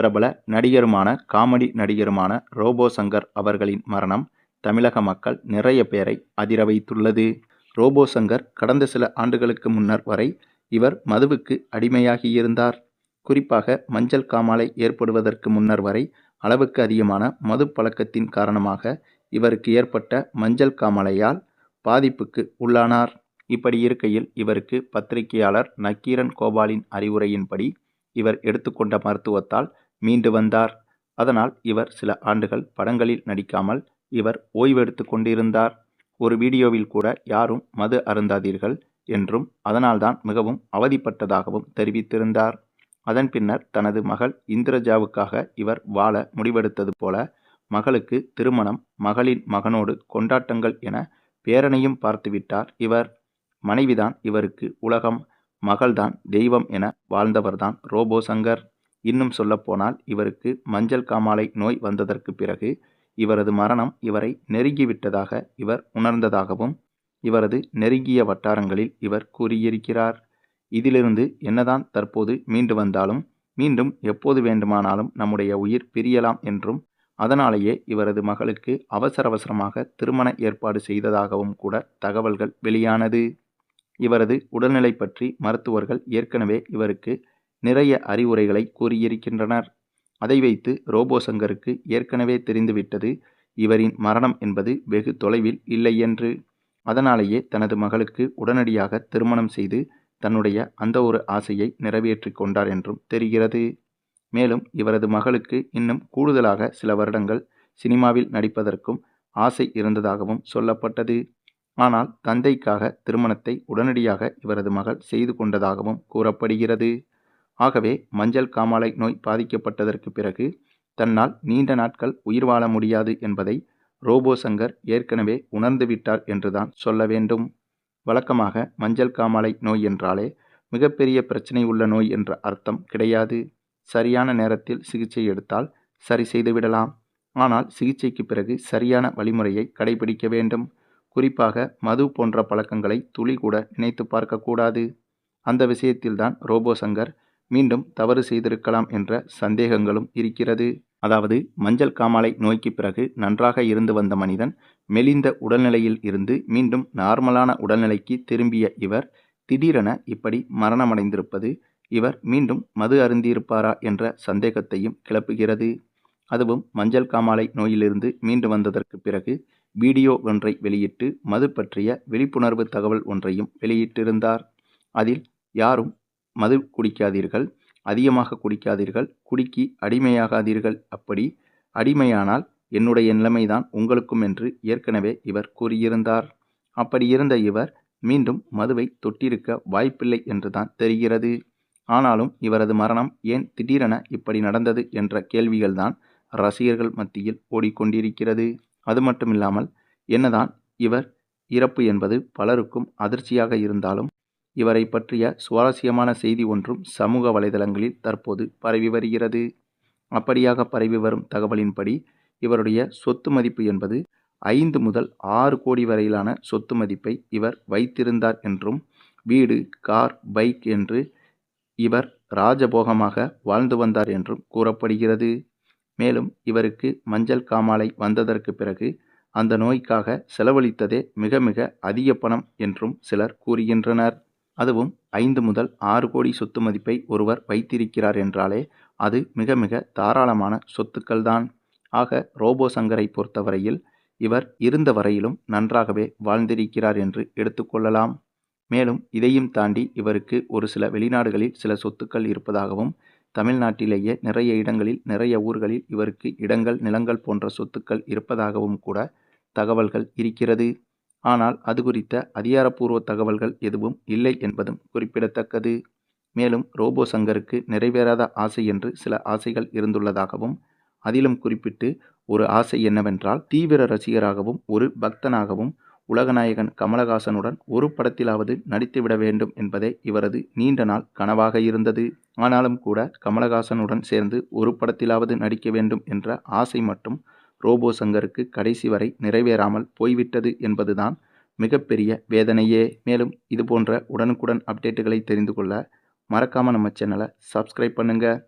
பிரபல நடிகருமான காமெடி நடிகருமான ரோபோ சங்கர் அவர்களின் மரணம் தமிழக மக்கள் நிறைய பேரை அதிர வைத்துள்ளது. ரோபோ சங்கர் கடந்த சில ஆண்டுகளுக்கு முன்னர் வரை இவர் மதுவுக்கு அடிமையாகியிருந்தார். குறிப்பாக மஞ்சள் காமாலை ஏற்படுவதற்கு முன்னர் வரை அளவுக்கு அதிகமான மது பழக்கத்தின் காரணமாக இவருக்கு ஏற்பட்ட மஞ்சள் காமாலையால் பாதிப்புக்கு உள்ளானார். இப்படி இருக்கையில் இவருக்கு பத்திரிகையாளர் நக்கீரன் கோபாலின் அறிவுரையின்படி இவர் எடுத்துக்கொண்ட மருத்துவத்தால் மீண்டு வந்தார். அதனால் இவர் சில ஆண்டுகள் படங்களில் நடிக்காமல் இவர் ஓய்வெடுத்து கொண்டிருந்தார். ஒரு வீடியோவில் கூட யாரும் மது அருந்தாதீர்கள் என்றும் அதனால்தான் மிகவும் அவதிப்பட்டதாகவும் தெரிவித்திருந்தார். அதன் பின்னர் தனது மகள் இந்திரஜாவுக்காக இவர் வாழ முடிவெடுத்தது போல மகளுக்கு திருமணம் மகளின் மகனோடு கொண்டாட்டங்கள் என பேரனையும் பார்த்துவிட்டார் இவர். மனைவிதான் இவருக்கு உலகம் மகள்தான் தெய்வம் என வாழ்ந்தவர்தான் ரோபோ சங்கர் இன்னும் சொல்லப்போனால் இவருக்கு மஞ்சள் காமாலை நோய் வந்ததற்கு பிறகு இவரது மரணம் இவரை நெருங்கிவிட்டதாக இவர் உணர்ந்ததாகவும் இவரது நெருங்கிய வட்டாரங்களில் இவர் கூறியிருக்கிறார். இதிலிருந்து என்னதான் தற்போது மீண்டு வந்தாலும் மீண்டும் எப்போது வேண்டுமானாலும் நம்முடைய உயிர் பிரியலாம் என்றும் அதனாலேயே இவரது மகளுக்கு அவசர அவசரமாக திருமண ஏற்பாடு செய்ததாகவும் கூட தகவல்கள் வெளியானது. இவரது உடல்நிலை பற்றி மருத்துவர்கள் ஏற்கனவே இவருக்கு நிறைய அறிவுரைகளை கூறியிருக்கின்றனர். அதை வைத்து ரோபோ சங்கருக்கு ஏற்கனவே தெரிந்துவிட்டது இவரின் மரணம் என்பது வெகு தொலைவில் இல்லை என்று. அதனாலேயே தனது மகளுக்கு உடனடியாக திருமணம் செய்து தன்னுடைய அந்த ஒரு ஆசையை நிறைவேற்றி கொண்டார் என்றும் தெரிகிறது. மேலும் இவரது மகளுக்கு இன்னும் கூடுதலாக சில வருடங்கள் சினிமாவில் நடிப்பதற்கும் ஆசை இருந்ததாகவும் சொல்லப்பட்டது. ஆனால் தந்தைக்காக திருமணத்தை உடனடியாக இவரது மகள் செய்து கொண்டதாகவும் கூறப்படுகிறது. ஆகவே மஞ்சள் காமாலை நோய் பாதிக்கப்பட்டதற்கு பிறகு தன்னால் நீண்ட நாட்கள் உயிர் வாழ முடியாது என்பதை ரோபோ சங்கர் ஏற்கனவே உணர்ந்துவிட்டார் என்றுதான் சொல்ல வேண்டும். வழக்கமாக மஞ்சள் காமாலை நோய் என்றாலே மிகப்பெரிய பிரச்சனை உள்ள நோய் என்ற அர்த்தம் கிடையாது. சரியான நேரத்தில் சிகிச்சை எடுத்தால் சரி செய்துவிடலாம் ஆனால் சிகிச்சைக்கு பிறகு சரியான வழிமுறையை கடைபிடிக்க வேண்டும். குறிப்பாக மது போன்ற பழக்கங்களை துளி கூட நினைத்து பார்க்கக்கூடாது அந்த விஷயத்தில்தான் ரோபோ சங்கர் மீண்டும் தவறு செய்திருக்கலாம் என்ற சந்தேகங்களும் இருக்கிறது. அதாவது மஞ்சள் காமாலை நோய்க்கு பிறகு நன்றாக இருந்து வந்த மனிதன் மெலிந்த உடல்நிலையில் இருந்து மீண்டும் நார்மலான உடல்நிலைக்கு திரும்பிய இவர் திடீரென இப்படி மரணமடைந்திருப்பது இவர் மீண்டும் மது அருந்தியிருப்பாரா என்ற சந்தேகத்தையும் கிளப்புகிறது. அதுவும் மஞ்சள் காமாலை நோயிலிருந்து மீண்டு வந்ததற்கு பிறகு வீடியோ ஒன்றை வெளியிட்டு மது பற்றிய விழிப்புணர்வு தகவல் ஒன்றையும் வெளியிட்டிருந்தார். அதில் யாரும் மது குடிக்காதீர்கள் அதிகமாக குடிக்காதீர்கள் குடிக்கி அடிமையாகாதீர்கள். அப்படி அடிமையானால் என்னுடைய நிலைமைதான் உங்களுக்கும் என்று ஏற்கனவே இவர் கூறியிருந்தார். அப்படி இருந்த இவர் மீண்டும் மதுவை தொட்டிருக்க வாய்ப்பில்லை என்றுதான் தெரிகிறது. ஆனாலும் இவரது மரணம் ஏன் திடீரென இப்படி நடந்தது என்ற கேள்விகள்தான் ரசிகர்கள் மத்தியில் ஓடிக்கொண்டிருக்கிறது. அது மட்டுமில்லாமல் என்னதான் இவர் இறப்பு என்பது பலருக்கும் அதிர்ச்சியாக இருந்தாலும் இவரை பற்றிய சுவாரஸ்யமான செய்தி ஒன்றும் சமூக வலைதளங்களில் தற்போது பரவி வருகிறது. அப்படியாக பரவி வரும் தகவலின்படி இவருடைய சொத்து மதிப்பு என்பது ஐந்து முதல் ஆறு கோடி வரையிலான சொத்து மதிப்பை இவர் வைத்திருந்தார் என்றும் வீடு கார் பைக் என்று இவர் ராஜபோகமாக வாழ்ந்து வந்தார் என்றும் கூறப்படுகிறது. மேலும் இவருக்கு மஞ்சள் காமாலை வந்ததற்கு பிறகு அந்த நோய்க்காக செலவழித்ததே மிக மிக அதிக பணம் என்றும் சிலர் கூறுகின்றனர். அதுவும் ஐந்து முதல் ஆறு கோடி சொத்து மதிப்பை ஒருவர் வைத்திருக்கிறார் என்றாலே அது மிக மிக தாராளமான சொத்துக்கள்தான். ஆக ரோபோ சங்கரை பொறுத்தவரையில் இவர் இருந்த வரையிலும் நன்றாகவே வாழ்ந்திருக்கிறார் என்று எடுத்துக்கொள்ளலாம் மேலும் இதையும் தாண்டி இவருக்கு ஒரு சில வெளிநாடுகளில் சில சொத்துக்கள் இருப்பதாகவும் தமிழ்நாட்டிலேயே நிறைய இடங்களில் நிறைய ஊர்களில் இவருக்கு இடங்கள் நிலங்கள் போன்ற சொத்துக்கள் இருப்பதாகவும் கூட தகவல்கள் இருக்கிறது. ஆனால் அது குறித்த அதிகாரப்பூர்வ தகவல்கள் எதுவும் இல்லை என்பதும் குறிப்பிடத்தக்கது. மேலும் ரோபோ சங்கருக்கு நிறைவேறாத ஆசை என்று சில ஆசைகள் இருந்துள்ளதாகவும் அதிலும் குறிப்பிட்டு ஒரு ஆசை என்னவென்றால் தீவிர ரசிகராகவும் ஒரு பக்தனாகவும் உலகநாயகன் கமலஹாசனுடன் ஒரு படத்திலாவது நடித்துவிட வேண்டும் என்பதே இவரது நீண்ட நாள் கனவாக இருந்தது. ஆனாலும் கூட கமலஹாசனுடன் சேர்ந்து ஒரு படத்திலாவது நடிக்க வேண்டும் என்ற ஆசை மட்டும் ரோபோ சங்கருக்கு கடைசி வரை நிறைவேறாமல் போய்விட்டது என்பதுதான் மிகப்பெரிய வேதனையே. மேலும் இது போன்ற உடனுக்குடன் அப்டேட்டுகளை தெரிந்து கொள்ள மறக்காமல் நம்ம சேனலை சப்ஸ்கிரைப் பண்ணுங்கள்